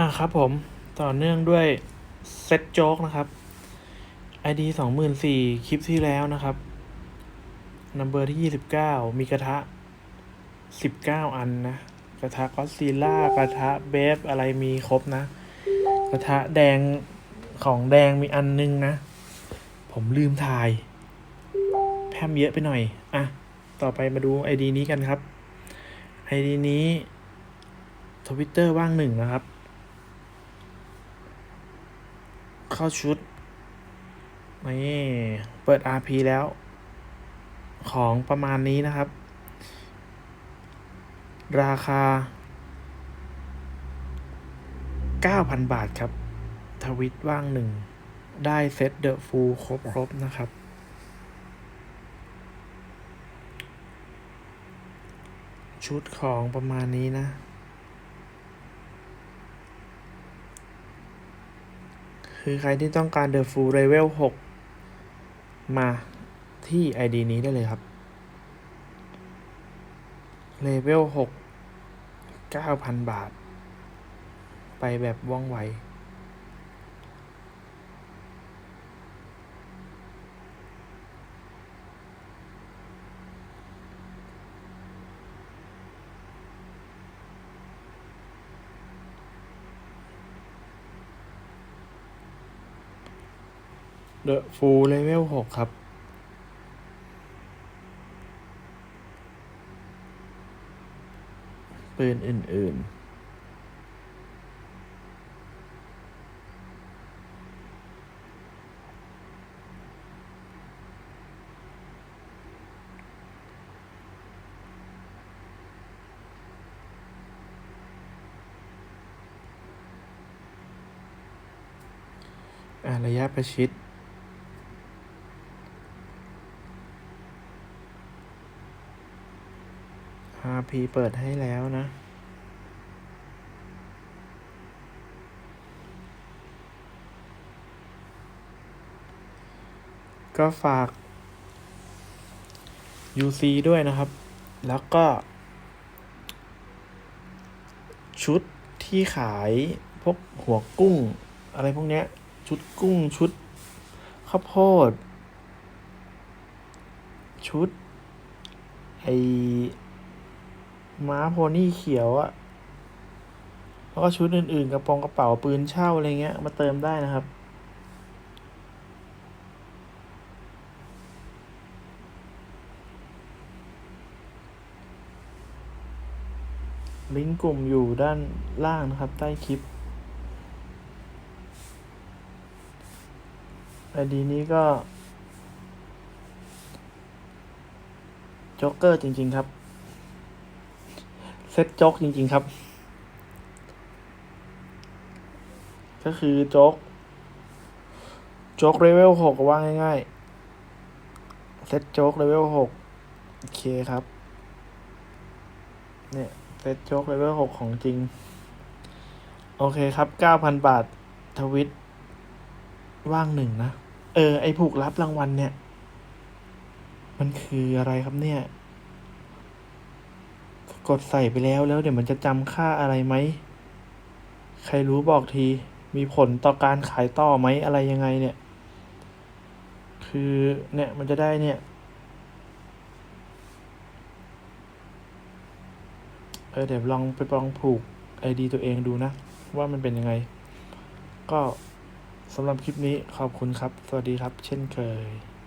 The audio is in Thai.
อะครับผมต่อเนื่องด้วยเซตโจ๊กนะครับ ID สองหมื่นสี่คลิปที่แล้วนะครับนัมเบอร์ที่ยี่สิบเก้ามีกระทะสิบเก้าอันนะ กระทะก็ซีล่ากระทะเบฟอะไรมีครบนะ กระทะแดงของแดงมีอันนึงนะ ผมลืมถ่าย แพมเยอะไปหน่อย อะ ต่อไปมาดู ID นี้กันครับ ID นี้ทวิตเตอร์ว่างหนึ่งนะครับ เข้าชุด นี่ เปิด RP แล้ว ของประมาณนี้นะครับ ราคา 9,000 บาทครับ ทวิตว่างหนึ่ง ได้เซตเดอะฟูลครบครบนะครับ ชุดของประมาณนี้นะ คือใครที่ต้องการ The Full Level 6 มาที่ ID นี้ได้เลยครับ Level 6 9,000 บาท ไปแบบว่องไว The Full Level 6 ครับ ปืนอื่นๆอ่าระยะประชิด RP เปิดให้แล้วนะ ก็ฝาก UC ด้วยนะครับ แล้วก็ ชุดที่ขายพวกหัวกุ้ง อะไรพวกเนี้ย ชุดกุ้งชุดข้าวโพด ชุดไอ ม้าโพนี่เขียวอะแล้วก็ชุดอื่นๆ กระโปรงกระเป๋าปืนเช่าอะไรเงี้ย มาเติมได้นะครับ ลิงก์กลุ่มอยู่ด้านล่างนะครับ ใต้คลิปไอดีนี้ก็โจ๊กเกอร์จริง ๆ ครับ ตโจ๊กจริง ๆ ครับ ก็คือโจ๊กโจ๊กเลเวลหกว่าง่ายๆ เซ็ตโจ๊กเลเวลหกโอเคครับ เนี่ยเซ็ตโจ๊กเลเวลหกของจริง โอเคครับเก้าพันบาททวิต ว่างหนึ่งนะ เออ ไอผูกรับรางวัลเนี่ย มันคืออะไรครับเนี่ย กดใส่ไปแล้วแล้วเดี๋ยวมันจะจำค่าอะไรไหม ใครรู้บอกที มีผลต่อการขายต่อไหมอะไรยังไงเนี่ย คือเนี่ยมันจะได้เนี่ย เออเดี๋ยวลองไปลองผูกไอดีตัวเองดูนะ ว่ามันเป็นยังไง ก็สำหรับคลิปนี้ขอบคุณครับ สวัสดีครับ เช่นเคย